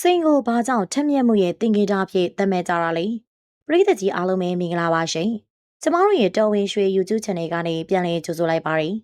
စိန်ကိုဘာကြောင့်ထက်မြက်မှုရဲ့တင်ကေတာဖြစ်သတ်မဲ့ကြတာလဲပရိသတ်ကြီးအားလုံးပဲမင်္ဂလာပါရှင်ကျမတို့ရဲ့တော်ဝင်ရွှေ YouTube Channel ကနေပြန်လည်ကြိုဆိုလိုက်ပါရယ်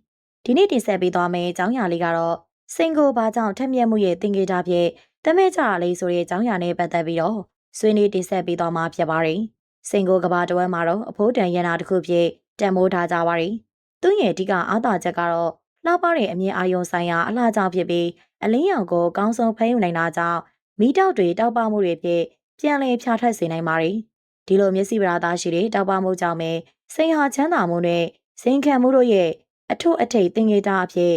ဒီနေ့တင်ဆက်ပေးသွားမယ့်အကြောင်းအရာလေးကတော့စိန်ကိုဘာကြောင့်ထက်မြက်မှုရဲ့တင်ကေတာဖြစ်သတ်မဲ့ကြတာလဲဆိုတဲ့အကြောင်းအရာနဲ့ပတ်သက်ပြီးတော့ဆွေးနွေးတင်ဆက်ပေးသွားမှာဖြစ်ပါရယ်စိန်ကိုကဘာတဝဲမှာတော့အဖိုးတန်ရနာတစ်ခုဖြစ်တန်မိုးထားကြပါရယ်သူ့ရဲ့အဓိကအားသာချက်ကတော့လှပတဲ့အမြင်အာရုံဆိုင်ရာအလှကြောင့်ဖြစ်ပြီးအလင်းရောင်ကိုကောင်းဆုံးဖမ်းယူနိုင်တာကြောင့် မီးတောက်တွေတောက်ပမှုတွေဖြင့်ပြန်လည်ဖြာထွက်စေနိုင်ပါတယ်။ဒီလိုမျက်စိပရာသားရှိတဲ့တောက်ပမှုကြောင့်ပဲစိန်ဟာချမ်းသာမှုနဲ့စိန်ခံမှုတို့ရဲ့အထုအထိတ်သင်္ကေတအဖြစ်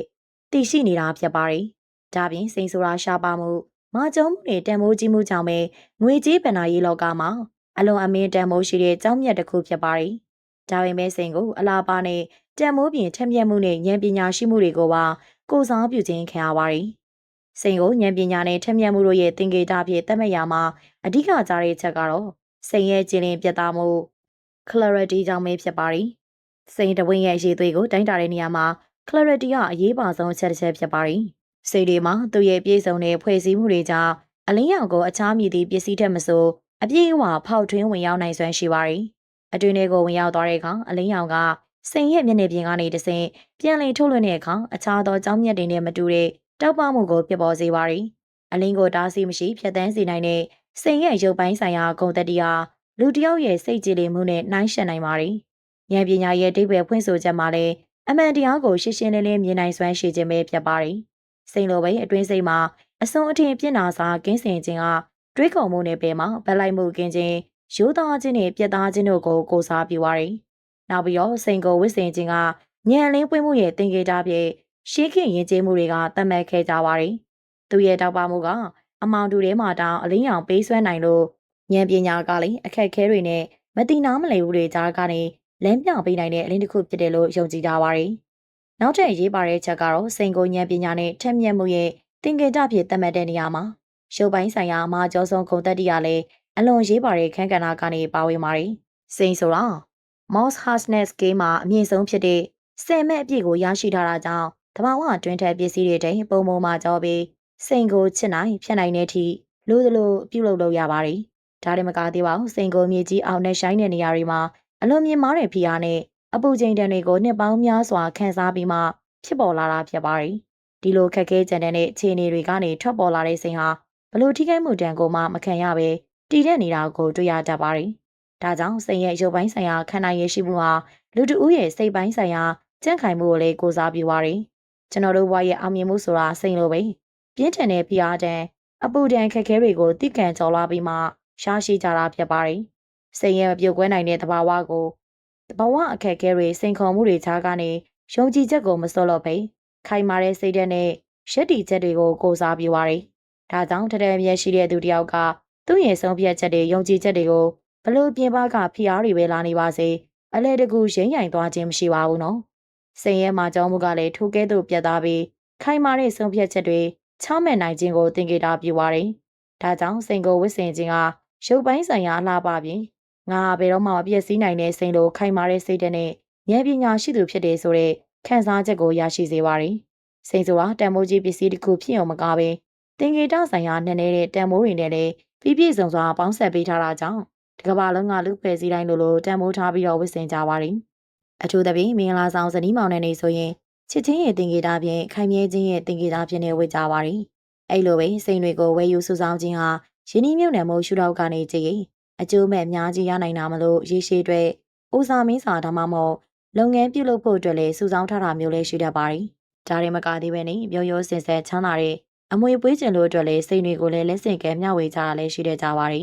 တည်ရှိနေတာဖြစ်ပါတယ်။ဒါပြင်စိန်ဆိုတာရှားပါမှုမာကျုံမှုတွေတန်မိုးကြီးမှုကြောင့်ပဲငွေကြေးဗဏ္ဍာရေးလောကမှာအလွန်အမင်းတန်မိုးရှိတဲ့ကြောင်းမြတ်တစ်ခုဖြစ်ပါတယ်။ဒါပေမဲ့စိန်ကိုအလားပါနဲ့တန်မိုးပြင်ထက်မြက်မှုနဲ့ဉာဏ်ပညာရှိမှုတွေကိုပါကိုစားပြုခြင်းခံရပါတယ်။ စိန်ကိုဉာဏ်ပညာနဲ့ထက်မြက်မှုတို့ရဲ့သင်္ကေတဖြင့်သတ်မှတ်ရမှာအဓိကကြားတဲ့ချက်ကတော့စိန်ရဲ့ကျဉ်လင်းပြတ်သားမှု clarity ကြောင့်ပဲဖြစ်ပါတယ်။စိန်တဝင်းရဲ့ရည်သွေးကိုတိုင်းတာတဲ့နေရာမှာ clarity ကအရေးပါဆုံးအချက်တစ်ချက်ဖြစ်ပါတယ်။စိတ်တွေမှာသူ့ရဲ့ပြည့်စုံတဲ့ဖွဲ့စည်းမှုတွေကြောင့်အလင်းရောင်ကိုအခြားမြည်သည့်ပစ္စည်းထက်မဆိုအပြည့်အဝဖောက်ထွင်းဝင်ရောက်နိုင်စွမ်းရှိပါတယ်။အတွင်းထဲကိုဝင်ရောက်သွားတဲ့အခါအလင်းရောင်ကစိန်ရဲ့မျက်နှာပြင်ကနေတဆင့်ပြန်လည်ထုတ်လွှင့်တဲ့အခါအခြားသောကြောင်းမြတ်တွေနဲ့မတူတဲ့ တောက်ပမှုကိုဖြစ်ပေါ်စေပါသည်အလင်းကိုတားဆီးမရှိဖြတ်တန်းစေနိုင်တဲ့စိန်ရဲ့ရုပ်ပိုင်းဆိုင်ရာဂုဏ်သက်တရားလူတစ်ယောက်ရဲ့စိတ်ကြည်လင်မှုနဲ့နှိုင်းယှဉ်နိုင်ပါသည်ဉာဏ်ပညာရဲ့အတိတ်ပဲဖွင့်ဆိုချက်မှာလည်းအမှန်တရားကိုရှင်းရှင်းလင်းလင်းမြင်နိုင်စွမ်းရှိခြင်းပဲဖြစ်ပါသည်စိန်လိုပဲအတွင်းစိတ်မှာအစုံအထင်ပြစ်နာစာကင်းစင်ခြင်းကတွေးခေါ်မှုနဲ့ပဲမှာဗလိုက်မှုကင်းခြင်းရိုးသားခြင်းနဲ့ပြက်သားခြင်းတို့ကိုကိုစားပြုပါသည်နောက်ပြီးတော့စိန်ကိုဝစ်စင်ခြင်းကညံလင်းပွင့်မှုရဲ့သင်္ကေတဖြင့် ရှေးခင်ရင်ကျေးမှုတွေကတတ်မှတ်ခဲ့ကြပါတယ်။သူရဲ့တောက်ပမှုကအမောင်တူထဲမှာတောင်အလင်းရောင်ပေးဆွဲနိုင်လို့ဉာဏ်ပညာကလည်းအခက်ခဲတွေနဲ့မတိနာမလည်ဘူးတွေကြားကနေလမ်းပြပေးနိုင်တဲ့အလင်းတစ်ခုဖြစ်တယ်လို့ယုံကြည်ကြပါတယ်။နောက်ထပ်ရေးပါတဲ့ချက်ကတော့စိန်ကိုဉာဏ်ပညာနဲ့ထက်မြက်မှုရဲ့သင်္ကေတဖြစ်သတ်မှတ်တဲ့နေရာမှာရုပ်ပိုင်းဆိုင်ရာအမှားကျော်ဆုံးဂုဏ်သက်တရားလည်းအလွန်ရေးပါတဲ့ခန်းကဏ္ဍကနေပါဝင်ပါတယ်။စိန်ဆိုတာ Mouse Harsness Game မှာအမြင့်ဆုံးဖြစ်တဲ့ဆယ်မဲ့အပြည့်ကိုရရှိထားတာကြောင့် တဘာဝတွင်ထက်ပစ္စည်းတွေတိမ်ပုံပုံမှာကြောပြီးစိန်ကိုချစ်နိုင်ဖြတ်နိုင်တဲ့အထိလို့သလိုပြုလုပ်လို့ရပါတယ်။ဒါတွေမကသေးပါဘူးစိန်ကိုမြေကြီးအောင်နဲ့ရှိုင်းတဲ့နေရာတွေမှာအလွန်မြင့်မားတဲ့ဖိအားနဲ့အပူချိန်တန်တွေကိုနှစ်ပေါင်းများစွာခံစားပြီးမှဖြစ်ပေါ်လာတာဖြစ်ပါတယ်။ဒီလိုခက်ခဲကြံတဲ့အခြေအနေတွေကနေထွက်ပေါ်လာတဲ့စိန်ဟာဘလို့ထိခိုက်မှုတန်ကိုမှမခံရပဲတည်တဲ့နေတာကိုတွေ့ရတတ်ပါတယ်။ဒါကြောင့်စိန်ရဲ့ရုပ်ပိုင်းဆိုင်ရာခန္ဓာရည်ရှိမှုဟာလူတဦးရဲ့စိတ်ပိုင်းဆိုင်ရာကြန့်ခိုင်မှုကိုလည်းကိုစားပြုပါတယ် ကျွန်တော်တို့ဘဝရဲ့အောင်မြင်မှုဆိုတာစိန်လိုပဲပြင်းထန်တဲ့ဖိအားတန်အပူဒဏ်ခက်ခဲတွေကိုတိကံကြော်လာပြီးမှရှားရှိကြတာဖြစ်ပါတယ်စိန်ရဲ့မပြုတ်ကွဲနိုင်တဲ့သဘာဝကိုသဘာဝအခက်ခဲတွေစိန်ခေါ်မှုတွေခြားကနေယုံကြည်ချက်ကိုမစော့လို့ပဲခိုင်မာတဲ့စိတ်ဓာတ်နဲ့ရှက်တီချက်တွေကိုကိုစားပြပါတယ်ဒါကြောင့်တရမြဲရှိတဲ့သူတယောက်ကသူ့ရဲ့ဆုံးဖြတ်ချက်တွေယုံကြည်ချက်တွေကိုဘလို့ပြင်ပကဖိအားတွေပဲလာနေပါစေအလဲတကူရင်းရိုင်သွားခြင်းမရှိပါဘူးနော် စိန်ရဲမှာကြောင်းမှုကလည်းထိုကဲ့သို့ပြတ်သားပြီးခိုင်မာတဲ့ဆုံးဖြတ်ချက်တွေချမဲ့နိုင်ခြင်းကိုသင်္ကေတပြုပါတယ်။ဒါကြောင့်စိန်ကိုဝစ်စင်ခြင်းကရုပ်ပိုင်းဆိုင်ရာအလားပါပြင်ငါဘယ်တော့မှမပြည့်စည်နိုင်တဲ့စိန်လိုခိုင်မာတဲ့စိတ်ဓာတ်နဲ့ဉာဏ်ပညာရှိသူဖြစ်တယ်ဆိုတဲ့ခံစားချက်ကိုရရှိစေပါတယ်။စိန်ဆိုတာတန်မိုးကြီးပစ္စည်းတစ်ခုဖြစ်အောင်မကားပဲသင်္ကေတဆိုင်ရာနဲ့နေတဲ့တန်မိုးတွေနဲ့လည်းပြည့်ပြည့်စုံစွာပေါင်းဆက်ပေးထားတာကြောင့်ဒီကမ္ဘာလုံးကလူဖယ်စည်းတိုင်းလိုလိုတန်မိုးထားပြီးတော့ဝစ်စင်ကြပါတယ်။ အထူးသဖြင့်မင်္ဂလာဆောင်ဇနီးမောင်နှံနေဆိုရင်ချစ်ချင်းရဲ့တင်ကေတာဖြင့်ခိုင်မြဲခြင်းရဲ့တင်ကေတာဖြင့်နေဝေကြပါရီအဲ့လိုပဲစိန်တွေကိုဝယ်ယူစုဆောင်းခြင်းဟာယင်းနှမြုံနယ်မို့ရှုထောက်ကနေကြည့်အကျိုးမဲ့အများကြီးရနိုင်တာမလို့ရေရှည်အတွက်ဦးစားမင်းစာဒါမှမဟုတ်လုပ်ငန်းပြုလုပ်ဖို့အတွက်လည်းစုဆောင်းထားတာမျိုးလည်းရှိတတ်ပါရီဒါတွေမကသေးပဲနေမျိုးရိုးစင်ဆက်ချမ်းသာတဲ့အမွေပွေးကျင်လို့အတွက်လည်းစိန်တွေကိုလည်းလက်ဆင့်ကဲမျှဝေကြတာလည်းရှိတတ်ကြပါရီ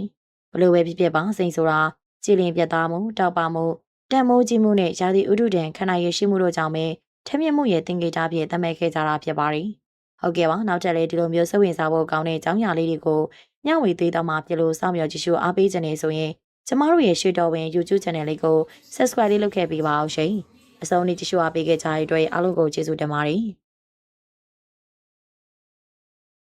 ဘလို့ပဲဖြစ်ဖြစ်ပါစိန်ဆိုတာကြည်လင်ပြတ်သားမှုတောက်ပမှု တန်မိုးကြီးမှုနဲ့ရာသီဥတုတန်ခန္ဓာရည်ရှိမှုတို့ကြောင့်ပဲထက်မြက်မှုရဲ့တင်ကေတာဖြစ်သတ်မှတ်ခဲ့ကြတာဖြစ်ပါတယ်။ဟုတ်ကဲ့ပါနောက်ထပ်လည်းဒီလိုမျိုးစိတ်ဝင်စားဖို့ကောင်းတဲ့အကြောင်းအရာလေးတွေကိုမျှဝေသေးတော့မှပြလို့စောင့်မျှော်ကြည့်ရှုအားပေးကြနေဆိုရင်ကျမတို့ရဲ့ရွှေတော်ဝင် YouTube Channel လေးကို Subscribe လေးလုပ်ခဲ့ပေးပါအောင်ရှင်။အဆုံးနေ့ကြည့်ရှုအားပေးခဲ့ကြတဲ့အတွက်အားလုံးကိုကျေးဇူးတင်ပါတယ်။